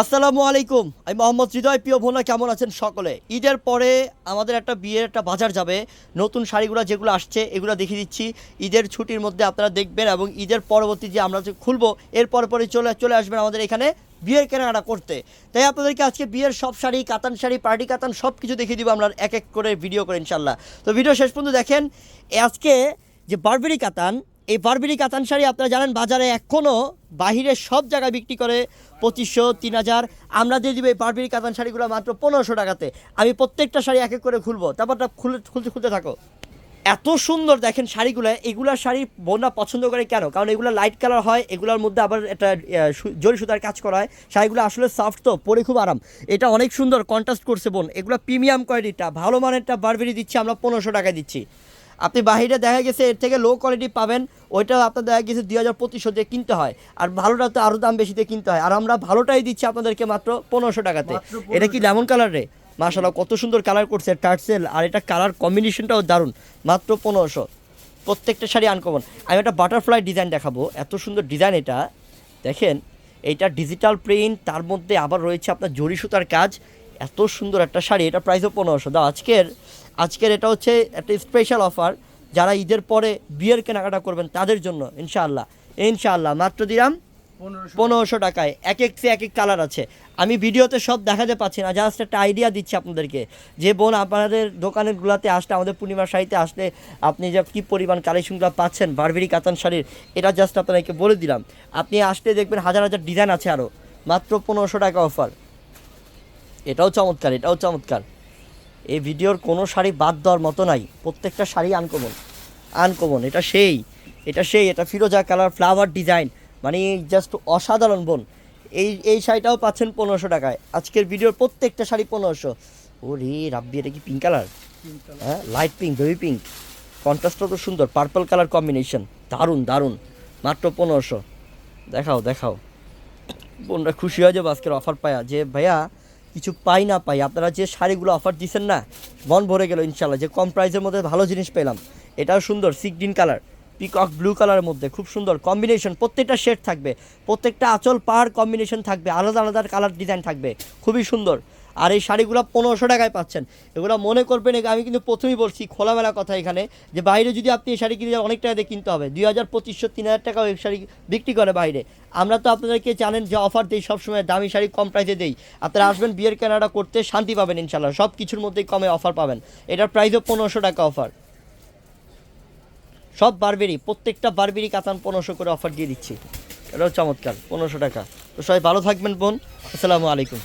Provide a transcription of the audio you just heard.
আসসালামু আলাইকুম। আমি মোহাম্মদ হৃদয়, প্রিয় ভোনা কেমন আছেন সকলে? ঈদের পরে আমাদের একটা বিয়ের একটা বাজার যাবে। নতুন শাড়িগুলো যেগুলো আসছে, এগুলো দেখিয়ে দিচ্ছি। ঈদের ছুটির মধ্যে আপনারা দেখবেন এবং ঈদের পরবর্তী যে আমরা যে খুলবো, এর পরে পরে চলে চলে আসবেন আমাদের এখানে বিয়ের কেনাকাটা করতে। তাই আপনাদেরকে আজকে বিয়ের সব শাড়ি, কাতান শাড়ি, পার্টি কাতান সব কিছু দেখিয়ে দিব আমরা এক এক করে ভিডিও করে ইনশাল্লাহ তো ভিডিও শেষ পর্যন্ত দেখেন আজকে যে বারবেরি কাতান এই বারবেরি কাতান শাড়ি আপনারা জানেন, বাজারে এখনও বাহিরে সব জায়গায় বিক্রি করে পঁচিশশো, তিন হাজার। আমরা দিয়ে দিব এই বারবেরি কাতান শাড়িগুলো মাত্র পনেরোশো টাকাতে। আমি প্রত্যেকটা শাড়ি এক এক করে খুলবো। তারপরটা খুলে, খুলতে খুলতে থাকো। এত সুন্দর দেখেন শাড়িগুলো এগুলার শাড়ি বোনরা পছন্দ করে কেন? কারণ এগুলো লাইট কালার হয়, এগুলোর মধ্যে আবার একটা জরি সুতার কাজ করা হয়। শাড়িগুলো আসলে সফট তো, পরে খুব আরাম। এটা অনেক সুন্দর কন্ট্রাস্ট করছে বোন। এগুলো প্রিমিয়াম কোয়ালিটিটা ভালো মানেরটা বারবেরি দিচ্ছি, আমরা পনেরোশো টাকা দিচ্ছি। আপনি বাহিরে দেখা গেছে এর থেকে লো কোয়ালিটি পাবেন ওইটাও আপনার দেখা গেছে দুই হাজার পঁচিশশো দিয়ে কিনতে হয়। আর ভালোটা তো আরও দাম বেশিতে কিনতে হয়। আর আমরা ভালোটাই দিচ্ছি আপনাদেরকে মাত্র পনেরোশো টাকাতে। এটা কি লেমন কালার রে? মাশাল্লাহ কত সুন্দর কালার করছে টার্সেল আর এটা কালার কম্বিনেশনটাও দারুণ। মাত্র পনেরোশো। প্রত্যেকটা শাড়ি আনকমন আমি একটা বাটারফ্লাই ডিজাইন দেখাবো। এত সুন্দর ডিজাইন এটা। দেখেন এইটা ডিজিটাল প্রিন্ট তার মধ্যে আবার রয়েছে আপনার জরি সুতার কাজ। এত সুন্দর একটা শাড়ি এটা প্রাইসও পনেরোশো। দাও আজকের আজকের এটা হচ্ছে একটা স্পেশাল অফার যারা ঈদের পরে বিয়ের কেনাকাটা করবেন তাদের জন্য ইনশাআল্লাহ। ইনশাআল্লাহ মাত্র দিলাম পনেরোশো টাকায়। এক এক এক এক কালার আছে। আমি ভিডিওতে সব দেখাতে পাচ্ছি না জাস্ট একটা আইডিয়া দিচ্ছি আপনাদেরকে। যে বোন আপনাদের দোকানের গুলাতে আসলে আমাদের পূর্ণিমার শাড়িতে আসলে আপনি যে কী পরিমাণ কালেকশনগুলো পাচ্ছেন বারবেরি কাতান শাড়ির এটা জাস্ট আপনাদেরকে বলে দিলাম। আপনি আসলে দেখবেন হাজার হাজার ডিজাইন আছে আরও মাত্র পনেরোশো টাকা অফার এটাও চমৎকার এটাও চমৎকার। এই ভিডিওর কোনো শাড়ি বাদ দেওয়ার মতো নাই। প্রত্যেকটা শাড়ি আনকমন আনকমন এটা সেই এটা সেই এটা ফিরোজা কালার ফ্লাওয়ার ডিজাইন মানে জাস্ট অসাধারণ বোন। এই এই শাড়িটাও পাচ্ছেন পনেরোশো টাকায়। আজকের ভিডিওর প্রত্যেকটা শাড়ি পনেরোশো। ও রে রাব্বি এটা কি পিঙ্ক কালার হ্যাঁ লাইট পিঙ্ক বেবি পিঙ্ক কন্ট্রাস্টটা তো সুন্দর পার্পল কালার কম্বিনেশন দারুণ দারুণ। মাত্র পনেরোশো। দেখাও দেখাও। বোনরা খুশি হয়ে যাবে আজকের অফার পায়া। যে ভাইয়া কিছু পাই না পাই, আপনারা যে শাড়িগুলো অফার দিচ্ছেন না, মন ভরে গেল ইনশাল্লাহ যে কম প্রাইসের মধ্যে ভালো জিনিস পেলাম। এটাও সুন্দর sea green color peacock blue কালারের মধ্যে, খুব সুন্দর কম্বিনেশন প্রত্যেকটা শেড থাকবে, প্রত্যেকটা আচল পাহাড় কম্বিনেশন থাকবে, আলাদা আলাদা কালার ডিজাইন থাকবে, খুবই সুন্দর। আর এই শাড়িগুলো পনেরোশো টাকায় পাচ্ছেন। এগুলো মনে করবেন আমি কিন্তু প্রথমেই বলছি খোলামেলা কথা এখানে, যে বাইরে যদি আপনি এই শাড়ি কিনে যান, অনেক টাকা দিয়ে কিনতে হবে। দুই হাজার পঁচিশশো, তিন হাজার টাকাও এই শাড়ি বিক্রি করে বাইরে। আমরা তো আপনাদেরকে জানেন যে অফার দিই সবসময়, দামি শাড়ি কম প্রাইসে দেই। আপনারা আসবেন বিয়ের কেনাটা করতে, শান্তি পাবেন ইনশাল্লাহ সব কিছুর মধ্যেই কমে অফার পাবেন। এটার প্রাইসও পনেরোশো টাকা অফার সব বারবেরি প্রত্যেকটা বারবেরি কাতান পনেরোশো করে অফার দিয়ে দিচ্ছি। এটাও চমৎকার, পনেরোশো টাকা। তো সবাই ভালো থাকবেন বোন। আসসালামু আলাইকুম।